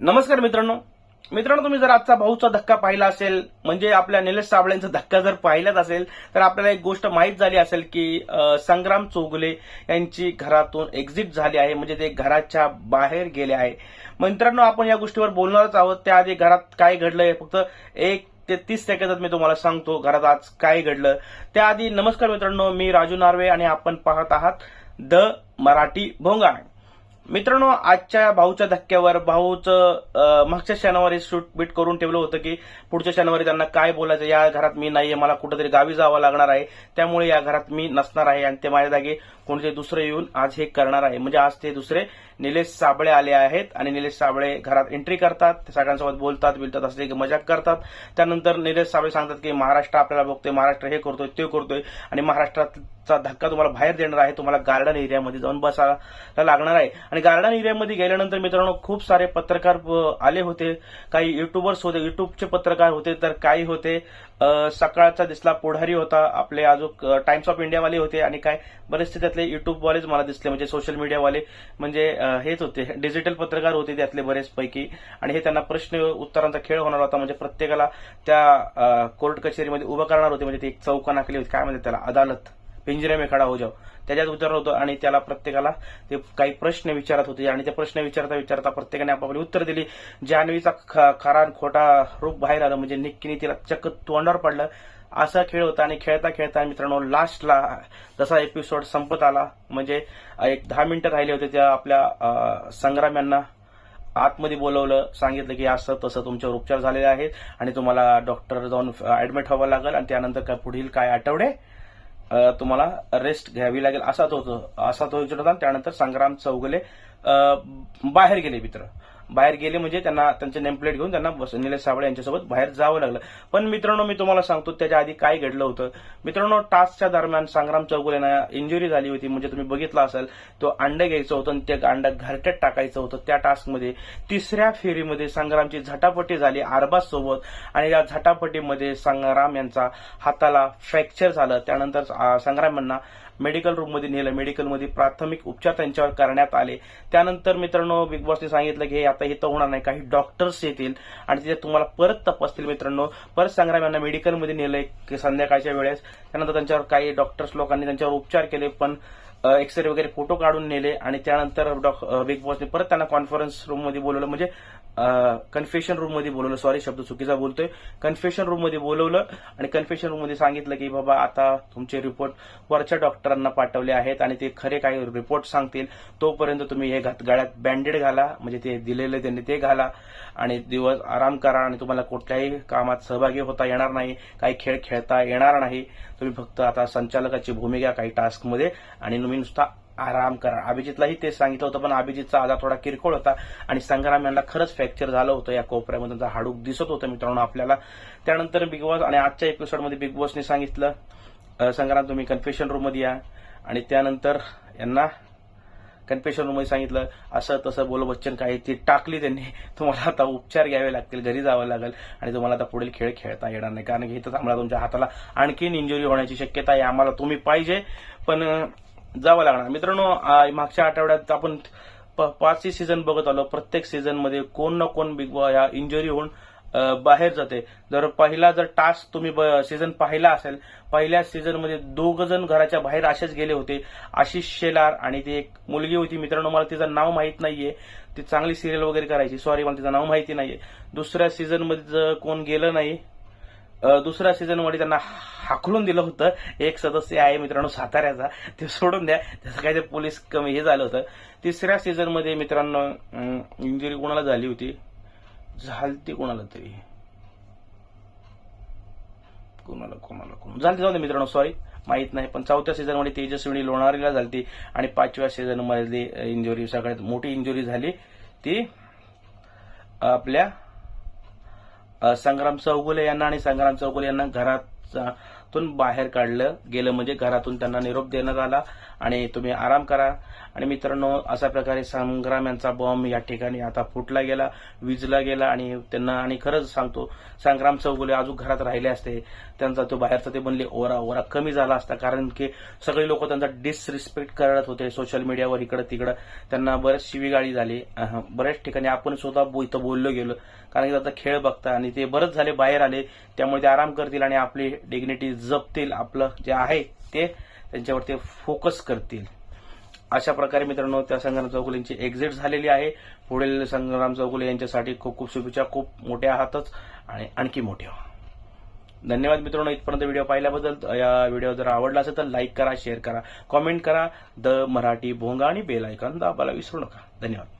नमस्कार मित्रांनो. मित्रांनो तुम्ही जर आजचा भाऊचा धक्का पाहिला असेल म्हणजे आपल्या निलेश साबळेंचा धक्का जर पाहिलाच असेल तर आपल्याला एक गोष्ट माहीत झाली असेल की संग्राम चौगुले यांची घरातून एक्झिट झाली आहे म्हणजे ते घराच्या बाहेर गेले आहे. मित्रांनो आपण या गोष्टीवर बोलणारच आहोत. त्याआधी घरात काय घडलंय फक्त एक ते तीस सेकंदात मी तुम्हाला सांगतो घरात आज काय घडलं. त्याआधी नमस्कार मित्रांनो मी राजू नार्वे आणि आपण पाहत आहात द मराठी भोंगाण. मित्रांनो आजच्या भाऊच्या धक्क्यावर भाऊचं मागच्या शनिवारी शूट बीट करून ठेवलं होतं की पुढच्या शनिवारी त्यांना काय बोलायचं या घरात मी नाहीये मला कुठेतरी गावी जावं लागणार आहे. त्यामुळे या घरात मी नसणार आहे आणि ते माझ्या जागी कोणते दुसरे येऊन आज हे करणार आहे. म्हणजे आज ते दुसरे निलेश साबळे आले आहेत आणि निलेश साबळे घरात एंट्री करतात ते सगळ्यांसोबत बोलतात बिलतात असले की मजाक करतात. त्यानंतर निलेश साबळे सांगतात की महाराष्ट्र आपल्याला बघतोय महाराष्ट्र हे करतोय ते करतोय आणि महाराष्ट्राचा धक्का तुम्हाला बाहेर देणार आहे तुम्हाला गार्डन एरियामध्ये जाऊन बसायला लागणार आहे. आणि गार्डन एरियामध्ये गेल्यानंतर मित्रांनो खूप सारे पत्रकार आले होते. काही युट्यूबर्स होते युट्यूबचे पत्रकार होते तर काही होते. सकाळचा दिसला पुढारी होता आपले अजून टाइम्स ऑफ इंडियावाले होते आणि काय बरेचसे त्यातले युट्यूबवालेच मला दिसले म्हणजे सोशल मीडियावाले म्हणजे हेच होते. डिजिटल पत्रकार होते त्यातले बरेच पैकी आणि हे त्यांना प्रश्न उत्तरांचा खेळ होणार होता. म्हणजे प्रत्येकाला त्या कोर्ट कचेरीमध्ये उभं करणार होते. म्हणजे ते एक चौका नाकली होती. काय म्हणते त्याला? अदालत. पिंजरे में खडा हो जाओ। त्याच्यात उत्तर होतं आणि त्याला प्रत्येकाला ते काही प्रश्न विचारत होते आणि ते प्रश्न विचारता विचारता प्रत्येकाने आपापली उत्तर दिली. जान्हवीचा ख- खरा खोटा रूप बाहेर आलं म्हणजे निक्कीने तिला चक्क तोंडावर पडलं. असा खेळ होता आणि खेळता खेळता मित्रांनो लास्टला जसा एपिसोड संपत आला म्हणजे एक दहा मिनिटं राहिले होते त्या आपल्या संग्राम यांना आतमध्ये बोलवलं सांगितलं की असं तसं तुमच्यावर उपचार झालेले आहेत आणि तुम्हाला डॉक्टर जाऊन ऍडमिट व्हावं लागेल आणि त्यानंतर काय पुढील काय आठवडे तुम्हाला रेस्ट घ्यावी लागेल असा तो असा तो होता. त्यानंतर संग्राम चौगले बाहेर गेले मित्र. बाहेर गेले म्हणजे त्यांना त्यांचे नेमप्लेट घेऊन त्यांना बस- निलेश साबळे यांच्यासोबत बाहेर जावं लागलं. पण मित्रांनो मी तुम्हाला सांगतो त्याच्या आधी काय घडलं होतं. मित्रांनो टास्कच्या दरम्यान संग्राम चौगुलेना इंजुरी झाली होती. म्हणजे तुम्ही बघितलं असेल तो अंडं घ्यायचं होतं आणि ते अंडं घरट्यात टाकायचं होतं त्या टास्कमध्ये. तिसऱ्या फेरीमध्ये संग्रामची झटापटी झाली आरबाज सोबत. आणि या झटापटीमध्ये संग्राम यांचा हाताला फ्रॅक्चर झालं. त्यानंतर अं, संग्राम यांना मेडिकल रूममध्ये नेलं. मेडिकलमध्ये प्राथमिक उपचार त्यांच्यावर करण्यात आले. त्यानंतर मित्रांनो बिग बॉसने सांगितलं की हे आता हे तर होणार नाही. काही डॉक्टर्स येतील आणि तिथे तुम्हाला परत तपासतील मित्रांनो. परत संग्राम यांना मेडिकलमध्ये नेलं की संध्याकाळच्या वेळेस. त्यानंतर त्यांच्यावर काही डॉक्टर्स लोकांनी त्यांच्यावर उपचार केले पण एक्सरे वगैरे फोटो काढून नेले आणि त्यानंतर डॉक- बिग बॉसने परत त्यांना कॉन्फरन्स रूममध्ये बोलवलं म्हणजे कन्फेशन रूममध्ये बोलवलं. सॉरी शब्द चुकीचा बोलतोय. कन्फेशन रूममध्ये बोलवलं आणि कन्फेशन रूममध्ये सांगितलं की बाबा आता तुमचे रिपोर्ट वरच्या डॉक्टरांना पाठवले आहेत आणि ते खरे काही रिपोर्ट सांगतील. तोपर्यंत तुम्ही हे घात- गळ्यात बँडेड घाला म्हणजे ते दिलेले त्यांनी ते घाला आणि दिवस आराम करा आणि तुम्हाला कुठल्याही कामात सहभागी होता येणार नाही. काही खेळ खेळता येणार नाही. तुम्ही फक्त आता संचालकाची भूमिका काही टास्कमध्ये आणि तुम्ही नुसता आराम करा अभिजितलाही ते सांगितलं होतं पण अभिजितचा आजार थोडा किरकोळ होता आणि संग्राम यांना खरंच फ्रॅक्चर झालं होतं या कोपऱ्यामध्ये हाडूक दिसत होतं मित्रांनो आपल्याला. त्यानंतर बिग बॉस आणि आजच्या एपिसोडमध्ये बिग बॉसने सांगितलं संग्राम तुम्ही कन्फेशन रूममध्ये या. आणि त्यानंतर यांना कन्फेशन रूममध्ये सांगितलं असं तसं बोल बच्चन काही ती टाकली त्यांनी. तुम्हाला आता उपचार घ्यावे लागतील घरी जावं लागेल आणि तुम्हाला आता पुढील खेळ खेळता येणार नाही. कारण की इथं आम्हाला तुमच्या हाताला आणखीन इंजुरी होण्याची शक्यता आहे. आम्हाला तुम्ही पाहिजे पण जावं लागणार. मित्रांनो मागच्या आठवड्यात आपण प- पाचही सीझन बघत आलो. प्रत्येक सीझनमध्ये कोण ना कोण बिग बॉ या इंजुरी होऊन बाहेर जाते. जर पहिला जर टास्क तुम्ही सीझन पाहिला असेल पहिल्या सीझनमध्ये दोघ जण घराच्या बाहेर असेच गेले होते. आशिष शेलार आणि ती एक मुलगी होती. मित्रांनो मला तिचं नाव माहीत नाहीये. ती चांगली सिरियल वगैरे करायची. सॉरी मला तिचं नाव माहिती नाहीये. दुसऱ्या सीझनमध्ये जर कोण गेलं नाही दुसऱ्या सीझनमध्ये त्यांना हाकलून दिलं होतं. एक सदस्य आहे मित्रांनो साताऱ्याचा. ते सोडून द्या. त्याचं काय ते पोलीस कमी हे झालं होतं. तिसऱ्या सीझनमध्ये मित्रांनो इंजुरी कोणाला झाली होती? झालती कोणाला तरी? कोणाला कोणाला कोण झालती जाऊ दे मित्रांनो सॉरी माहीत नाही पण चौथ्या सीझनमध्ये तेजस्विनी लोणारीला झालती आणि पाचव्या सीझन इंजुरी सगळ्यात मोठी इंजुरी झाली ती आपल्या संग्राम चौगुले यांना आणि संग्राम चौगुले यांना घरात घरातून बाहेर काढलं गेलं म्हणजे घरातून त्यांना निरोप देण्यात आला आणि तुम्ही आराम करा. आणि मित्रांनो अशा प्रकारे संग्राम यांचा बॉम्ब या ठिकाणी आता फुटला गेला विजला गेला आणि त्यांना आणि खरंच सांगतो संग्राम चौगुले अजून घरात राहिले असते. त्यांचा तो बाहेरचा ते बनले ओरा ओरा कमी झाला असता. कारण की सगळे लोक त्यांचा डिसरिस्पेक्ट करत होते सोशल मीडियावर इकडं तिकडं. त्यांना बरेच शिवीगाळी झाली. बऱ्याच ठिकाणी आपण स्वतः इथं बोललो गेलो. कारण की आता खेळ बघता आणि ते बरंच झाले बाहेर आले. त्यामुळे ते आराम करतील आणि आपली डिग्निटी जपतील आपलं जे आहे ते त्यांच्यावर ते फोकस करतील. अशा प्रकारे मित्रांनो त्या संग्राम चौगुलेंची एक्झिट झालेली आहे. पुढील संग्राम चौगुले यांच्यासाठी खूप खूप शुभेच्छा खूप मोठ्या आहातच आणि आणखी मोठ्या धन्यवाद मित्रांनो इथपर्यंत व्हिडिओ पाहिल्याबद्दल. या व्हिडिओ जर आवडला असेल तर लाईक करा शेअर करा कॉमेंट करा. द मराठी भोंगा आणि बेल आयकॉन दाबायला विसरू नका. धन्यवाद.